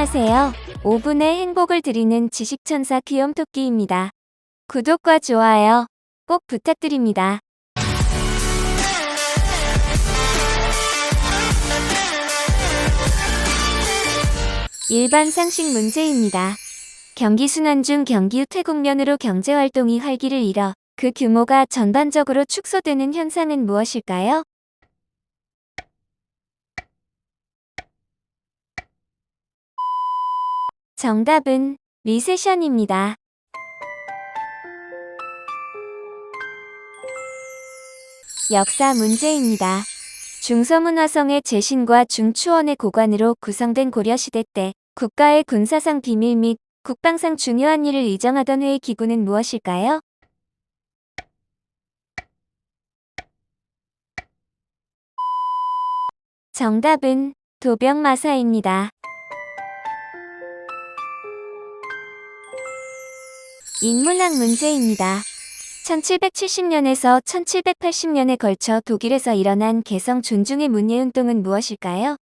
안녕하세요. 5분의 행복을 드리는 지식천사 귀염토끼입니다. 구독과 좋아요 꼭 부탁드립니다. 일반 상식 문제입니다. 경기 순환 중 경기 퇴국면으로 경제활동이 활기를 잃어 그 규모가 전반적으로 축소되는 현상은 무엇일까요? 정답은 리세션입니다. 역사 문제입니다. 중서문 화성의 재신과 중추원의 고관으로 구성된 고려시대 때 국가의 군사상 비밀 및 국방상 중요한 일을 의정하던 회의 기구는 무엇일까요? 정답은 도병마사입니다. 인문학 문제입니다. 1770년에서 1780년에 걸쳐 독일에서 일어난 개성 존중의 문예운동은 무엇일까요?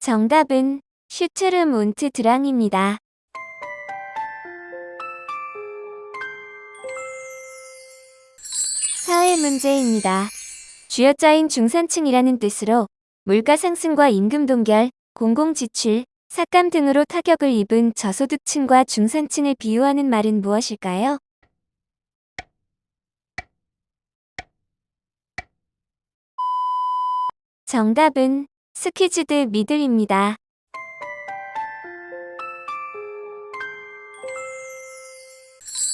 정답은 슈트름 운트 드랑입니다. 사회 문제입니다. 쥐어짜인 중산층이라는 뜻으로 물가 상승과 임금 동결, 공공지출, 삭감 등으로 타격을 입은 저소득층과 중산층을 비유하는 말은 무엇일까요? 정답은 스퀴즈드 미들입니다.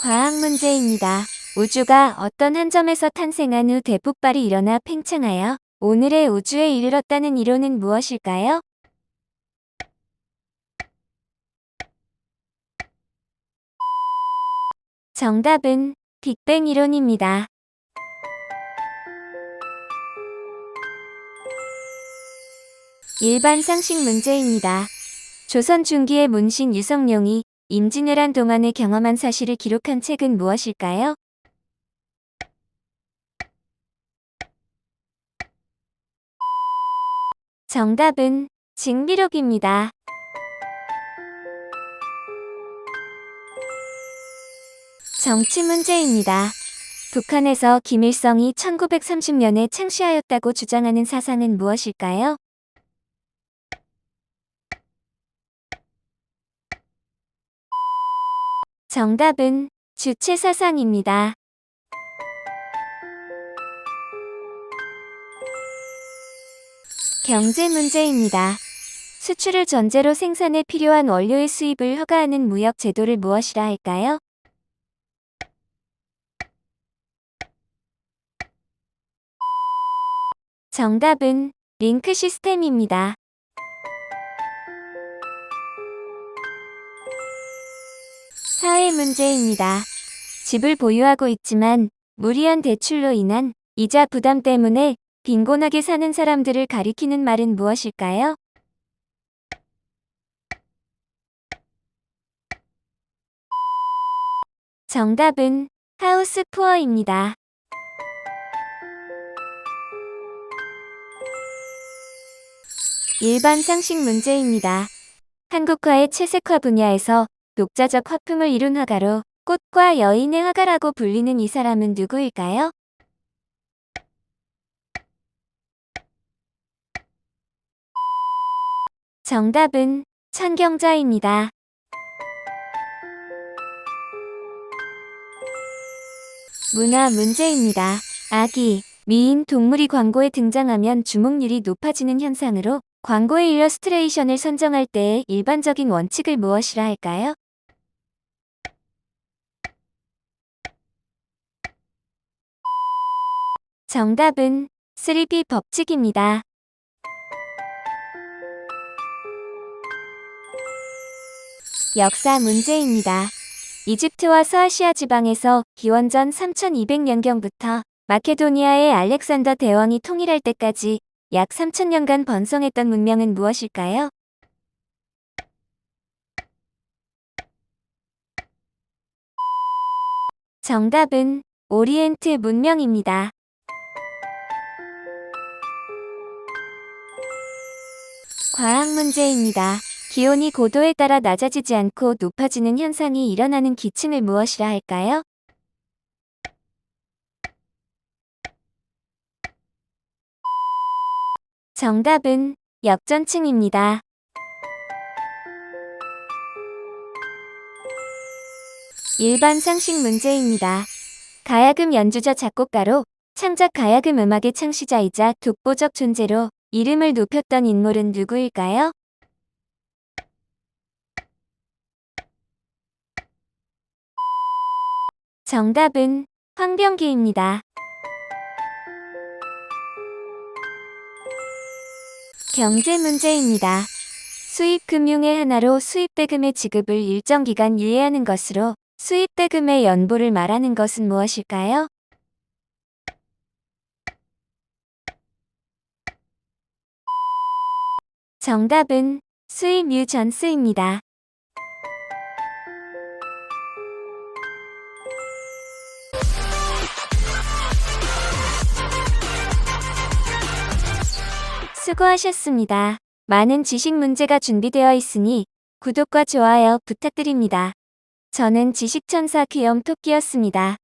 과학 문제입니다. 우주가 어떤 한 점에서 탄생한 후 대폭발이 일어나 팽창하여 오늘의 우주에 이르렀다는 이론은 무엇일까요? 정답은 빅뱅 이론입니다. 일반 상식 문제입니다. 조선 중기의 문신 유성룡이 임진왜란 동안의 경험한 사실을 기록한 책은 무엇일까요? 정답은 징비록입니다. 정치 문제입니다. 북한에서 김일성이 1930년에 창시하였다고 주장하는 사상은 무엇일까요? 정답은 주체 사상입니다. 경제 문제입니다. 수출을 전제로 생산에 필요한 원료의 수입을 허가하는 무역 제도를 무엇이라 할까요? 정답은 링크 시스템입니다. 사회 문제입니다. 집을 보유하고 있지만 무리한 대출로 인한 이자 부담 때문에 빈곤하게 사는 사람들을 가리키는 말은 무엇일까요? 정답은 하우스 푸어입니다. 일반 상식 문제입니다. 한국화의 채색화 분야에서 독자적 화풍을 이룬 화가로 꽃과 여인의 화가라고 불리는 이 사람은 누구일까요? 정답은 천경자입니다. 문화 문제입니다. 아기, 미인 동물이 광고에 등장하면 주목률이 높아지는 현상으로 광고의 일러스트레이션을 선정할 때의 일반적인 원칙을 무엇이라 할까요? 정답은 3P 법칙입니다. 역사 문제입니다. 이집트와 서아시아 지방에서 기원전 3200년경부터 마케도니아의 알렉산더 대왕이 통일할 때까지 약 3000년간 번성했던 문명은 무엇일까요? 정답은 오리엔트 문명입니다. 과학 문제입니다. 기온이 고도에 따라 낮아지지 않고 높아지는 현상이 일어나는 기층을 무엇이라 할까요? 정답은 역전층입니다. 일반 상식 문제입니다. 가야금 연주자 작곡가로 창작 가야금 음악의 창시자이자 독보적 존재로 이름을 높였던 인물은 누구일까요? 정답은 황병기입니다. 경제 문제입니다. 수입금융의 하나로 수입대금의 지급을 일정 기간 유예하는 것으로 수입대금의 연보를 말하는 것은 무엇일까요? 정답은 수입 유 전스입니다. 수고하셨습니다. 많은 지식 문제가 준비되어 있으니 구독과 좋아요 부탁드립니다. 저는 지식천사 귀염토끼였습니다.